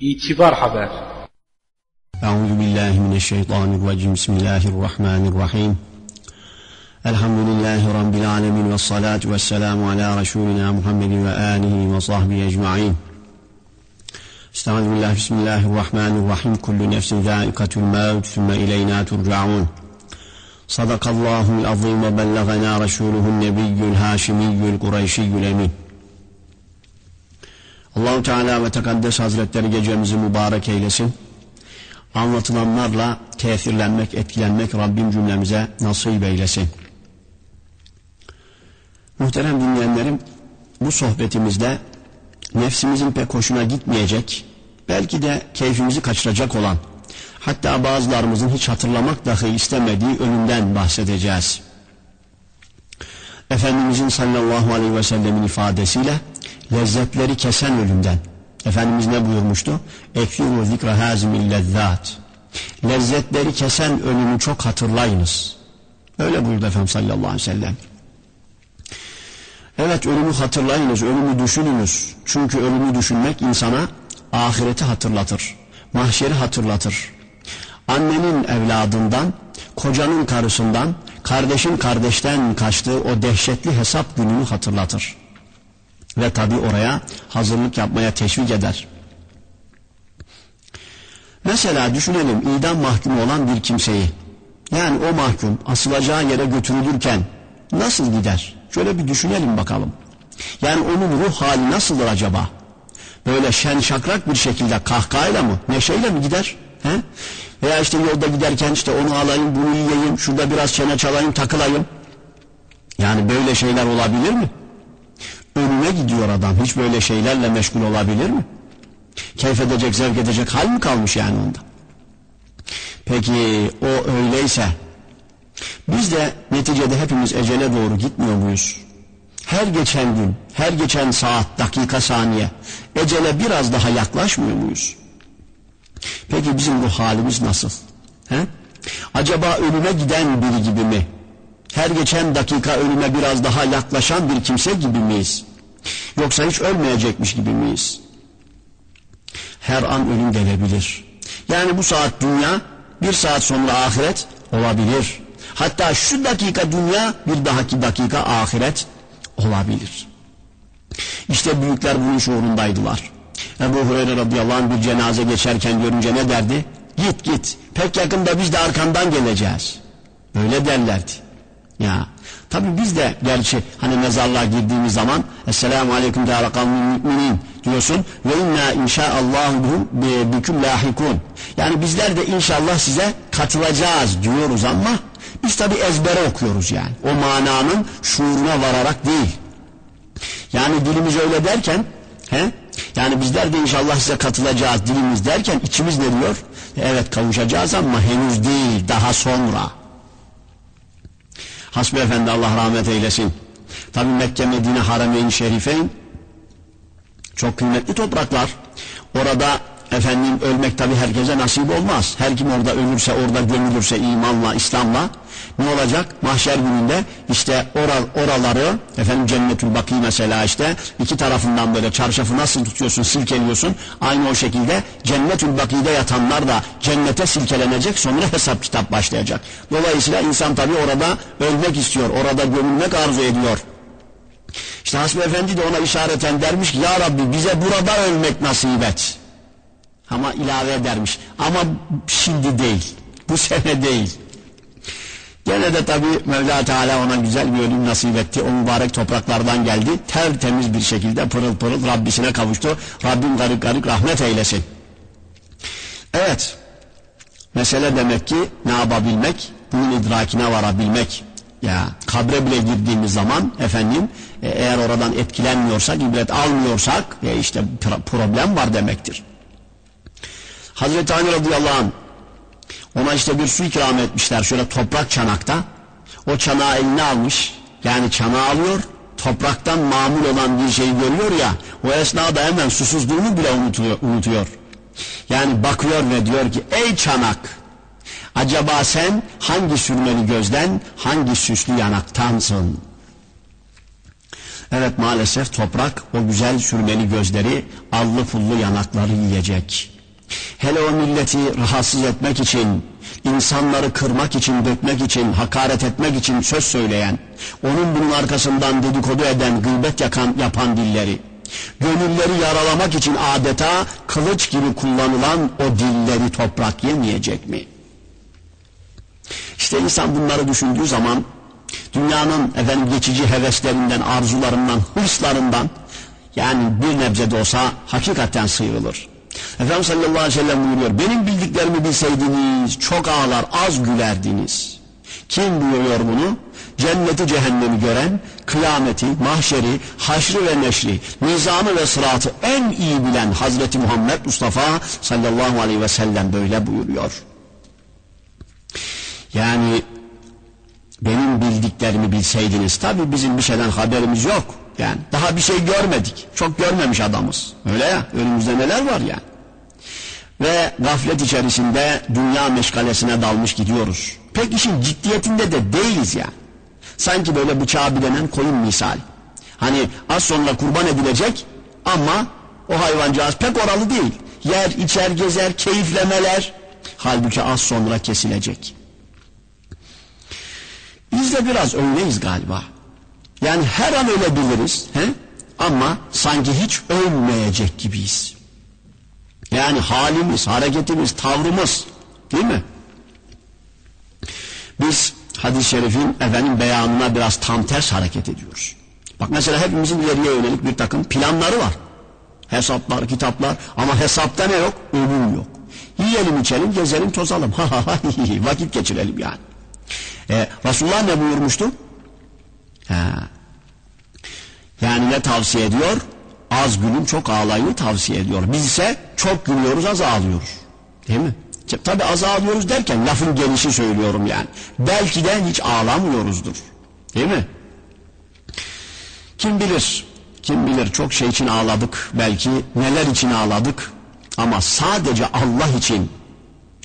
İtibar Haber أعوذ بالله من الشيطان الرجيم. بسم الله الرحمن الرحيم. الحمد لله رب العالمين والصلاة والسلام على رسولنا محمد وآله وصحبه أجمعين. استعوذ بالله. بسم الله الرحمن الرحيم. كل نفس ذائقة الموت ثم إلينا ترجعون. صدق الله العظيم وبلغنا رسوله النبي الهاشمي القريشي الأمين. Allahu Teala ve Tekaddes Hazretleri gecemizi mübarek eylesin. Anlatılanlarla tesirlenmek, etkilenmek Rabbim cümlemize nasip eylesin. Muhterem dinleyenlerim, bu sohbetimizde nefsimizin pek hoşuna gitmeyecek, belki de keyfimizi kaçıracak olan, hatta bazılarımızın hiç hatırlamak dahi istemediği ölümden bahsedeceğiz. Efendimizin sallallahu aleyhi ve sellemin ifadesiyle lezzetleri kesen ölümden. Efendimiz ne buyurmuştu? Ekfiru zikra hazimil lezzat. Lezzetleri kesen ölümü çok hatırlayınız. Öyle buyurdu Efendimiz sallallahu aleyhi ve sellem. Evet ölümü hatırlayınız, ölümü düşününüz. Çünkü ölümü düşünmek insana ahireti hatırlatır. Mahşeri hatırlatır. Annenin evladından, kocanın karısından, kardeşin kardeşten kaçtığı o dehşetli hesap gününü hatırlatır. Ve tabi oraya hazırlık yapmaya teşvik eder. Mesela düşünelim idam mahkumu olan bir kimseyi. Yani o mahkum asılacağı yere götürülürken nasıl gider? Şöyle bir düşünelim bakalım. Yani onun ruh hali nasıldır acaba? Böyle şen şakrak bir şekilde kahkahayla mı, neşeyle mi gider? He? Veya işte yolda giderken işte onu alayım, bunu yiyeyim, şurada biraz çene çalayım, takılayım. Yani böyle şeyler olabilir mi? Önüne gidiyor adam, hiç böyle şeylerle meşgul olabilir mi? Keyif edecek, zevk edecek hal mi kalmış yani onda? Peki o öyleyse, biz de neticede hepimiz ecele doğru gitmiyor muyuz? Her geçen gün, her geçen saat, dakika, saniye ecele biraz daha yaklaşmıyor muyuz? Peki bizim bu halimiz nasıl? He? Acaba ölüme giden biri gibi mi? Her geçen dakika ölüme biraz daha yaklaşan bir kimse gibi miyiz? Yoksa hiç ölmeyecekmiş gibi miyiz? Her an ölüm gelebilir. Yani bu saat dünya, bir saat sonra ahiret olabilir. Hatta şu dakika dünya, bir dahaki dakika ahiret olabilir. İşte büyükler bunun şuurundaydılar. Ebu Hureyre radıyallahu anh bir cenaze geçerken görünce ne derdi? Git git, pek yakında biz de arkandan geleceğiz. Öyle derlerdi. Ya tabi biz de gerçi hani mezarlığa girdiğimiz zaman Esselamu Aleyküm Dârakal Müminin diyorsun ve inna inşaallahu büküm lahikun. Yani bizler de inşallah size katılacağız diyoruz ama biz tabi ezbere okuyoruz yani. O mananın şuuruna vararak değil. Yani dilimiz öyle derken he? yani bizler de inşallah size katılacağız dilimiz derken içimiz ne diyor? Evet kavuşacağız ama henüz değil daha sonra. Hasbi Efendi Allah rahmet eylesin. Tabi Mekke, Medine, Harameyn, Şerifeyn çok kıymetli topraklar. Orada efendim ölmek tabi herkese nasip olmaz. Her kim orada ölürse, orada gömülürse imanla, İslam'la ne olacak? Mahşer gününde işte oral, oraları efendim cennetül baki mesela işte iki tarafından böyle çarşafı nasıl tutuyorsun, silkeliyorsun. Aynı o şekilde cennetül bakide yatanlar da cennete silkelenecek sonra hesap kitap başlayacak. Dolayısıyla insan tabi orada ölmek istiyor, orada gömülmek arzu ediyor. İşte Hasbi Efendi de ona işareten dermiş ki ya Rabbi bize burada ölmek nasip et. Ama ilave edermiş. Ama şimdi değil. Bu sene değil. Gene de tabi Mevla Teala ona güzel bir ölüm nasip etti. O mübarek topraklardan geldi. Tertemiz bir şekilde pırıl pırıl Rabbisine kavuştu. Rabbim garip garip rahmet eylesin. Evet. Mesele demek ki ne yapabilmek? Bunun idrakine varabilmek. Ya kabre bile girdiğimiz zaman efendim e, eğer oradan etkilenmiyorsak, ibret almıyorsak e, işte problem var demektir. Hazreti Ali radıyallahu anh ona işte bir su ikram etmişler şöyle toprak çanakta. O çanağı eline almış. Yani çanağı alıyor. Topraktan mamul olan bir şeyi görüyor ya. O esnada hemen susuzluğunu bile unutuyor. unutuyor. Yani bakıyor ve diyor ki ey çanak acaba sen hangi sürmeli gözden hangi süslü yanaktansın? Evet maalesef toprak o güzel sürmeli gözleri, allı pullu yanakları yiyecek. Hele o milleti rahatsız etmek için, insanları kırmak için, dökmek için, hakaret etmek için söz söyleyen, onun bunun arkasından dedikodu eden, gıybet yakan, yapan dilleri, gönülleri yaralamak için adeta kılıç gibi kullanılan o dilleri toprak yemeyecek mi? İşte insan bunları düşündüğü zaman dünyanın efendim geçici heveslerinden, arzularından, hırslarından yani bir nebze de olsa hakikaten sıyrılır. Efendimiz sallallahu aleyhi ve sellem buyuruyor. Benim bildiklerimi bilseydiniz çok ağlar az gülerdiniz. Kim buyuruyor bunu? Cenneti cehennemi gören, kıyameti, mahşeri, haşrı ve neşri, nizamı ve sıratı en iyi bilen Hazreti Muhammed Mustafa sallallahu aleyhi ve sellem böyle buyuruyor. Yani benim bildiklerimi bilseydiniz tabi bizim bir şeyden haberimiz yok. Yani daha bir şey görmedik. Çok görmemiş adamız. Öyle ya önümüzde neler var yani. Ve gaflet içerisinde dünya meşgalesine dalmış gidiyoruz. Pek işin ciddiyetinde de değiliz yani. Sanki böyle bıçağı bilenen koyun misal. Hani az sonra kurban edilecek ama o hayvancağız pek oralı değil. Yer, içer, gezer, keyiflemeler. Halbuki az sonra kesilecek. Biz de biraz öyleyiz galiba. Yani her an ölebiliriz. He? Ama sanki hiç ölmeyecek gibiyiz. Yani halimiz, hareketimiz, tavrımız değil mi? Biz hadis-i şerifin efendim beyanına biraz tam ters hareket ediyoruz. Bak mesela hepimizin ileriye yönelik bir takım planları var. Hesaplar, kitaplar ama hesapta ne yok? Ölüm yok. Yiyelim, içelim, gezelim, tozalım. Vakit geçirelim yani. Ee, Resulullah ne buyurmuştu? Ha. Yani ne tavsiye ediyor? Az gülün çok ağlayını tavsiye ediyor. Biz ise çok gülüyoruz az ağlıyoruz. Değil mi? Tabi az ağlıyoruz derken lafın gelişi söylüyorum yani. Belki de hiç ağlamıyoruzdur. Değil mi? Kim bilir? Kim bilir çok şey için ağladık. Belki neler için ağladık. Ama sadece Allah için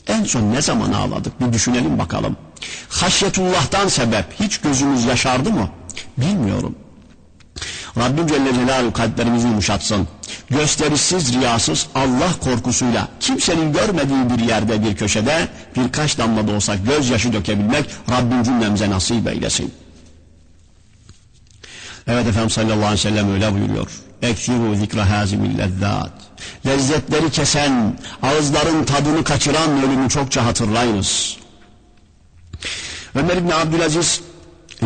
en son ne zaman ağladık bir düşünelim bakalım. Haşyetullah'tan sebep hiç gözümüz yaşardı mı? Bilmiyorum. Rabbim Celle Celaluhu kalplerimizi yumuşatsın. Gösterişsiz, riyasız Allah korkusuyla kimsenin görmediği bir yerde bir köşede birkaç damla da olsa gözyaşı dökebilmek Rabbim cümlemize nasip eylesin. Evet Efendimiz sallallahu aleyhi ve sellem öyle buyuruyor. Eksiru zikra hazimil lezzat. Lezzetleri kesen, ağızların tadını kaçıran ölümü çokça hatırlayınız. Ömer İbni Abdülaziz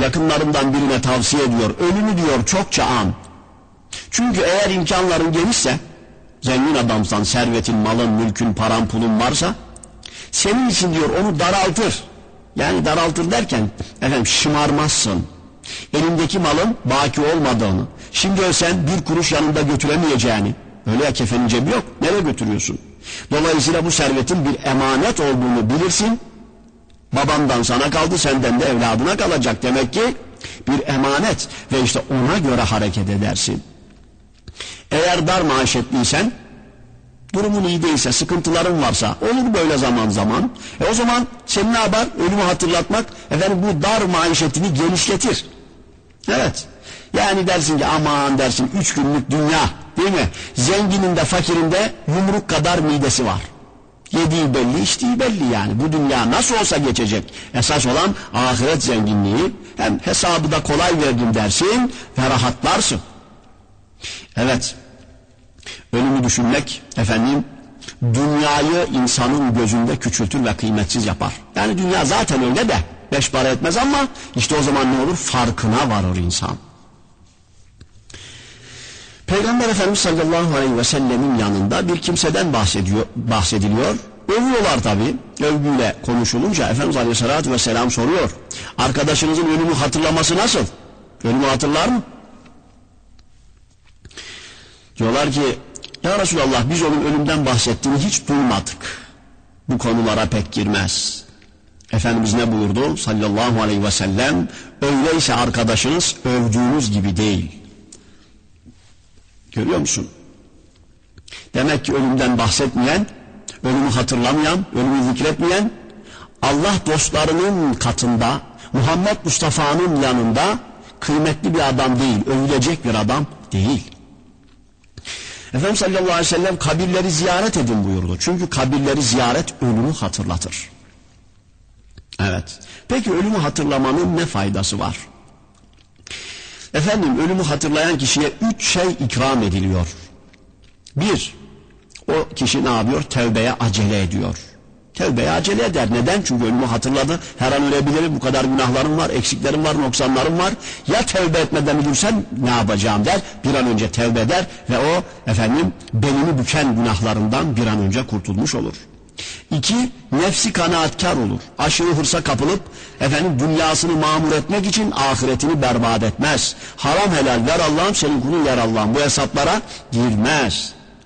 yakınlarından birine tavsiye ediyor. Ölümü diyor çokça an. Çünkü eğer imkanların genişse, zengin adamsan, servetin, malın, mülkün, paran, pulun varsa, senin için diyor onu daraltır. Yani daraltır derken, efendim şımarmazsın. Elindeki malın baki olmadığını, şimdi ölsen bir kuruş yanında götüremeyeceğini, öyle ya kefenin cebi yok, nereye götürüyorsun? Dolayısıyla bu servetin bir emanet olduğunu bilirsin, Babandan sana kaldı senden de evladına kalacak. Demek ki bir emanet ve işte ona göre hareket edersin. Eğer dar maaşetliysen durumun iyi değilse, sıkıntıların varsa olur böyle zaman zaman. E o zaman sen ne yapar? Ölümü hatırlatmak efendim bu dar maişetini genişletir. Evet. Yani dersin ki aman dersin üç günlük dünya değil mi? Zenginin de fakirin de yumruk kadar midesi var. Yediği belli, içtiği belli yani. Bu dünya nasıl olsa geçecek. Esas olan ahiret zenginliği. Hem hesabı da kolay verdim dersin ve rahatlarsın. Evet. Ölümü düşünmek efendim dünyayı insanın gözünde küçültür ve kıymetsiz yapar. Yani dünya zaten öyle de beş para etmez ama işte o zaman ne olur? Farkına varır insan. Peygamber Efendimiz sallallahu aleyhi ve sellemin yanında bir kimseden bahsediyor, bahsediliyor. Övüyorlar tabi. Övgüyle konuşulunca Efendimiz aleyhissalatü vesselam soruyor. Arkadaşınızın ölümü hatırlaması nasıl? Ölümü hatırlar mı? Diyorlar ki ya Resulallah biz onun ölümden bahsettiğini hiç duymadık. Bu konulara pek girmez. Efendimiz ne buyurdu sallallahu aleyhi ve sellem? Öyleyse arkadaşınız övdüğünüz gibi değil. Görüyor musun? Demek ki ölümden bahsetmeyen, ölümü hatırlamayan, ölümü zikretmeyen, Allah dostlarının katında, Muhammed Mustafa'nın yanında kıymetli bir adam değil, övülecek bir adam değil. Efendimiz sallallahu aleyhi ve sellem kabirleri ziyaret edin buyurdu. Çünkü kabirleri ziyaret ölümü hatırlatır. Evet. Peki ölümü hatırlamanın ne faydası var? Efendim ölümü hatırlayan kişiye üç şey ikram ediliyor. Bir, o kişi ne yapıyor? Tevbeye acele ediyor. Tevbeye acele eder. Neden? Çünkü ölümü hatırladı. Her an ölebilirim. Bu kadar günahlarım var, eksiklerim var, noksanlarım var. Ya tevbe etmeden ölürsem ne yapacağım der. Bir an önce tevbe eder ve o efendim belini büken günahlarından bir an önce kurtulmuş olur. İki, nefsi kanaatkar olur. Aşırı hırsa kapılıp efendim dünyasını mamur etmek için ahiretini berbat etmez. Haram helal ver Allah'ım senin kulun yer Allah'ım. Bu hesaplara girmez.